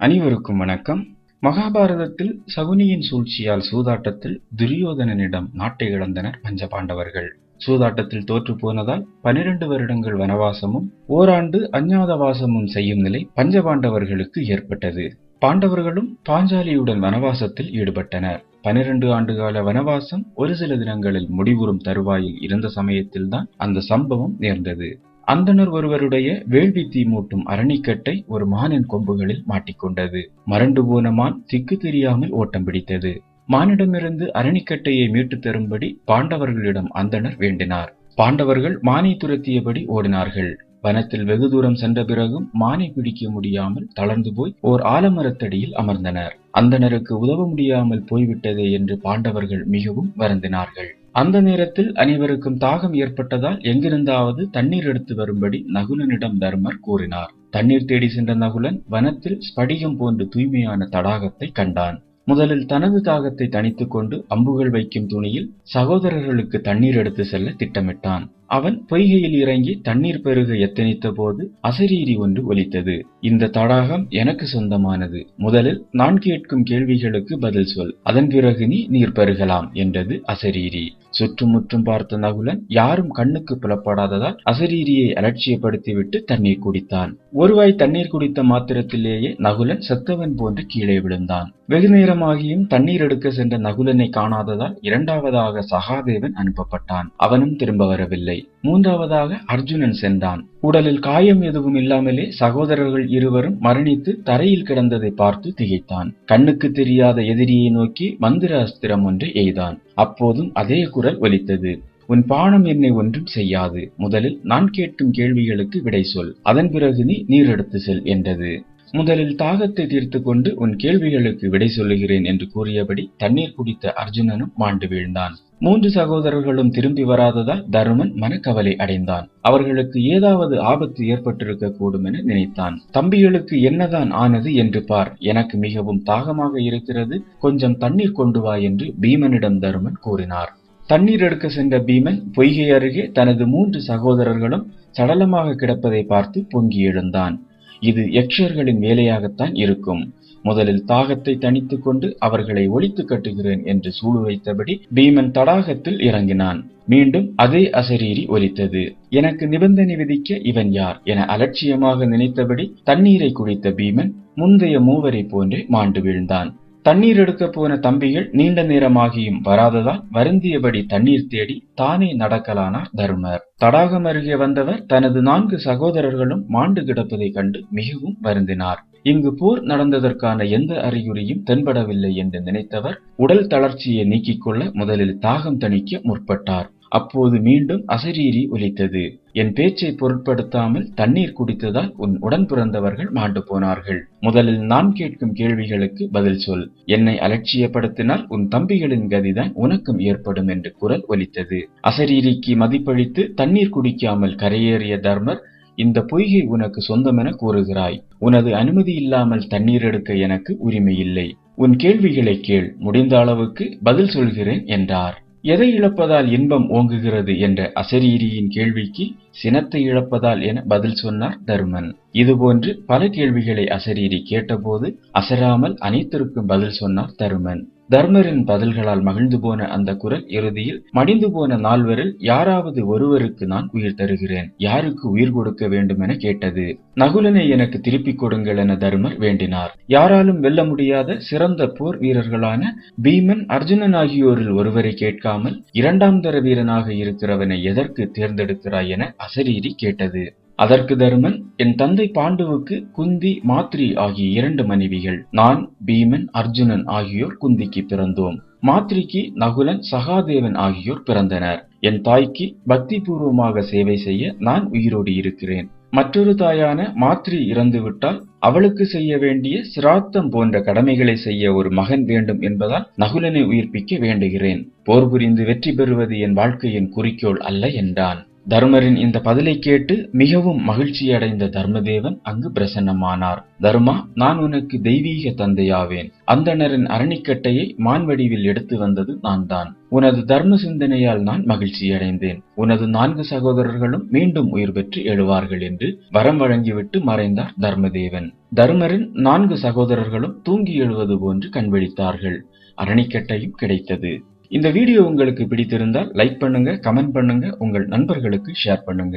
அனைவருக்கும் வணக்கம். மகாபாரதத்தில் சகுனியின் சூழ்ச்சியால் சூதாட்டத்தில் துரியோதனனிடம் நாட்டை இழந்தனர் பஞ்சபாண்டவர்கள் சூதாட்டத்தில் தோற்று போனதால் பனிரெண்டு வருடங்கள் வனவாசமும் ஓராண்டு அஞ்ஞாதவாசமும் செய்யும் நிலை பஞ்சபாண்டவர்களுக்கு ஏற்பட்டது. பாண்டவர்களும் பாஞ்சாலியுடன் வனவாசத்தில் ஈடுபட்டனர். பனிரெண்டு ஆண்டுகால வனவாசம் ஒரு சில தினங்களில் முடிவுறும் தருவாயில் இருந்த சமயத்தில்தான் அந்த சம்பவம் நேர்ந்தது. அந்தனர் ஒருவருடைய வேள்வி தீ மூட்டும் அரணிக்கட்டை ஒரு மானின் கொம்புகளில் மாட்டிக்கொண்டது. மறண்டு போன மான் திக்கு தெரியாமல் ஓட்டம் பிடித்தது. மானிடமிருந்து அரணிக்கட்டையை மீட்டுத் தரும்படி பாண்டவர்களிடம் அந்தனர் வேண்டினார். பாண்டவர்கள் மானை துரத்தியபடி ஓடினார்கள். வனத்தில் வெகு தூரம் சென்ற பிறகும் மானை பிடிக்க முடியாமல் தளர்ந்து போய் ஓர் ஆலமரத்தடியில் அமர்ந்தனர். அந்தனருக்கு உதவ முடியாமல் போய்விட்டதே என்று பாண்டவர்கள் மிகவும் வருந்தினார்கள். அந்த நேரத்தில் அனைவருக்கும் தாகம் ஏற்பட்டதால் எங்கிருந்தாவது தண்ணீர் எடுத்து வரும்படி நகுலனிடம் தர்மர் கூறினார். தண்ணீர் தேடி சென்ற நகுலன் வனத்தில் ஸ்படிகம் போன்று தூய்மையான தடாகத்தை கண்டான். முதலில் தனது தாகத்தை தணித்துக் கொண்டு அம்புகள் வைக்கும் துணியில் சகோதரர்களுக்கு தண்ணீர் எடுத்து செல்ல திட்டமிட்டான். அவன் பொய்கையில் இறங்கி தண்ணீர் பெருக எத்தனித்த போது அசரீரி ஒன்று ஒலித்தது. இந்த தடாகம் எனக்கு சொந்தமானது. முதலில் நான் கேட்கும் கேள்விகளுக்கு பதில் சொல். அதன் பிறகு நீ நீர் பெருகலாம் என்றது அசரீரி. சுற்றுமுற்றும் பார்த்த நகுலன் யாரும் கண்ணுக்கு புலப்படாததால் அசரீரியை அலட்சியப்படுத்திவிட்டு தண்ணீர் குடித்தான். ஒருவாய் தண்ணீர் குடித்த மாத்திரத்திலேயே நகுலன் செத்தவன் போன்று கீழே விழுந்தான். வெகு நேரமாகியும் தண்ணீர் எடுக்க சென்ற நகுலனை காணாததால் இரண்டாவதாக சகாதேவன் அனுப்பப்பட்டான். அவனும் திரும்ப வரவில்லை. இல்லை மூன்றாவதாக அர்ஜுனன் சென்றான். உடலில் காயம் எதுவும் இல்லாமலே சகோதரர்கள் இருவரும் மரணித்து தரையில் கிடந்ததை பார்த்து திகைத்தான். கண்ணுக்கு தெரியாத எதிரியை நோக்கி மந்திர அஸ்திரம் ஒன்று எய்தான். அப்போதும் அதே குரல் ஒலித்தது. உன் பானம் என்னை ஒன்றும் செய்யாது. முதலில் நான் கேட்கும் கேள்விகளுக்கு விடை சொல். அதன் பிறகு நீ நீர் எடுத்து செல் என்றது. முதலில் தாகத்தை தீர்த்து கொண்டு உன் கேள்விகளுக்கு விடை சொல்லுகிறேன் என்று கூறியபடி தண்ணீர் குடித்த அர்ஜுனனும் மாண்டு வீழ்ந்தான். மூன்று சகோதரர்களும் திரும்பி வராததால் தருமன் மனக்கவலை அடைந்தான். அவர்களுக்கு ஏதாவது ஆபத்து ஏற்பட்டிருக்க கூடும் என நினைத்தான். தம்பிகளுக்கு என்னதான் ஆனது என்று பார். எனக்கு மிகவும் தாகமாக இருக்கிறது. கொஞ்சம் தண்ணீர் கொண்டு வா என்று பீமனிடம் தருமன் கூறினார். தண்ணீர் எடுக்க சென்ற பீமன் பொய்கை அருகே தனது மூன்று சகோதரர்களும் சடலமாக கிடப்பதை பார்த்து பொங்கி எழுந்தான். இது யக்ஷர்களின் வேலையாகத்தான் இருக்கும். முதலில் தாகத்தை தணித்துக் கொண்டு அவர்களை ஒழித்து கட்டுகிறேன் என்று சூடு வைத்தபடி பீமன் தடாகத்தில் இறங்கினான். மீண்டும் அதே அசரீரி ஒலித்தது. எனக்கு நிபந்தனை விதிக்க இவன் யார் என அலட்சியமாக நினைத்தபடி தண்ணீரை குடித்த பீமன் முந்தைய மூவரை போன்றே மாண்டு வீழ்ந்தான். தண்ணீர் எடுக்க போன தம்பிகள் நீண்ட நேரமாகியும் வராததால் வருந்தியபடி தண்ணீர் தேடி தானே நடக்கலானார் தருமர். தடாகம் அருகே வந்தவர் தனது நான்கு சகோதரர்களும் மாண்டு கிடப்பதைக் கண்டு மிகவும் வருந்தினார். இங்கு போர் நடந்ததற்கான எந்த அறிகுறியும் தென்படவில்லை என்று நினைத்தவர் உடல் தளர்ச்சியை நீக்கிக் கொள்ள முதலில் தாகம் தணிக்க முற்பட்டார். அப்போது மீண்டும் அசரீரி ஒலித்தது. என் பேச்சை பொருட்படுத்தாமல் தண்ணீர் குடித்ததால் உன் உடன் பிறந்தவர்கள் மாண்டு போனார்கள். முதலில் நான் கேட்கும் கேள்விகளுக்கு பதில் சொல். என்னை அலட்சியப்படுத்தினால் உன் தம்பிகளின் கதிதான் உனக்கும் ஏற்படும் என்று குரல் ஒலித்தது. அசரீரிக்கு மதிப்பளித்து தண்ணீர் குடிக்காமல் கரையேறிய தர்மர் இந்த பொய்கை உனக்கு சொந்தமென கூறுகிறாய். உனது அனுமதி இல்லாமல் தண்ணீர் எடுக்க எனக்கு உரிமை இல்லை. உன் கேள்விகளை கேள் முடிந்த அளவுக்கு பதில் சொல்கிறேன் என்றார். எதை இழப்பதால் இன்பம் ஓங்குகிறது என்ற அசரீரியின் கேள்விக்கு சினத்தை இழப்பதால் என பதில் சொன்னார் தருமன். இதுபோன்று பல கேள்விகளை அசரீரி கேட்டபோது அசராமல் அனைத்திற்கும் பதில் சொன்னார் தருமன். தர்மரின் பதில்களால் மகிழ்ந்து போன அந்த குரல் இறுதியில் மடிந்து போன நால்வரில் யாராவது ஒருவருக்கு நான் உயிர் தருகிறேன். யாருக்கு உயிர் கொடுக்க வேண்டும் என கேட்டது. நகுலனை எனக்கு திருப்பிக் கொடுங்கள் என தர்மர் வேண்டினார். யாராலும் வெல்ல முடியாத சிறந்த போர் வீரர்களான பீமன் அர்ஜுனன் ஆகியோரில் ஒருவரை கேட்காமல் இரண்டாம் தர வீரனாக இருக்கிறவனை எதற்கு தேர்ந்தெடுக்கிறாய் என அசரீரி கேட்டது. அதற்கு தருமன் என் தந்தை பாண்டுவுக்கு குந்தி மாத்ரி ஆகிய இரண்டு மனைவிகள் நான் பீமன் அர்ஜுனன் ஆகியோர் குந்திக்கு பிறந்தோம். மாத்ரிக்கு நகுலன் சகாதேவன் ஆகியோர் பிறந்தனர். என் தாய்க்கு பக்தி பூர்வமாக சேவை செய்ய நான் உயிரோடு இருக்கிறேன். மற்றொரு தாயான மாத்ரி இறந்துவிட்டால் அவளுக்கு செய்ய வேண்டிய சிராத்தம் போன்ற கடமைகளை செய்ய ஒரு மகன் வேண்டும் என்பதால் நகுலனை உயிர்ப்பிக்க வேண்டுகிறேன். போர் புரிந்து வெற்றி பெறுவது என் வாழ்க்கையின் குறிக்கோள் அல்ல என்றான். தர்மரின் இந்த பதிலை கேட்டு மிகவும் மகிழ்ச்சியடைந்த தர்மதேவன் அங்கு பிரசன்னமானார். தர்மா நான் உனக்கு தெய்வீக தந்தையாவேன். அந்தணரின் அரணிக்கட்டையை மான் வடிவில் எடுத்து வந்தது நான் தான் உனது தர்ம சிந்தனையால் நான் மகிழ்ச்சியடைந்தேன். உனது நான்கு சகோதரர்களும் மீண்டும் உயிர் பெற்று எழுவார்கள் என்று வரம் வழங்கிவிட்டு மறைந்தார் தர்மதேவன். தர்மரின் நான்கு சகோதரர்களும் தூங்கி எழுவது போன்று கண்விழித்தார்கள். அரணிக்கட்டையும் கிடைத்தது. இந்த வீடியோ உங்களுக்கு பிடித்திருந்தால் லைக் பண்ணுங்க கமெண்ட் பண்ணுங்க உங்கள் நண்பர்களுக்கு ஷேர் பண்ணுங்க.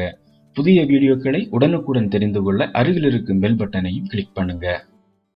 புதிய வீடியோக்களை உடனுக்குடன் தெரிந்து கொள்ள அருகில் இருக்கும் பெல் பட்டனையும் கிளிக் பண்ணுங்க.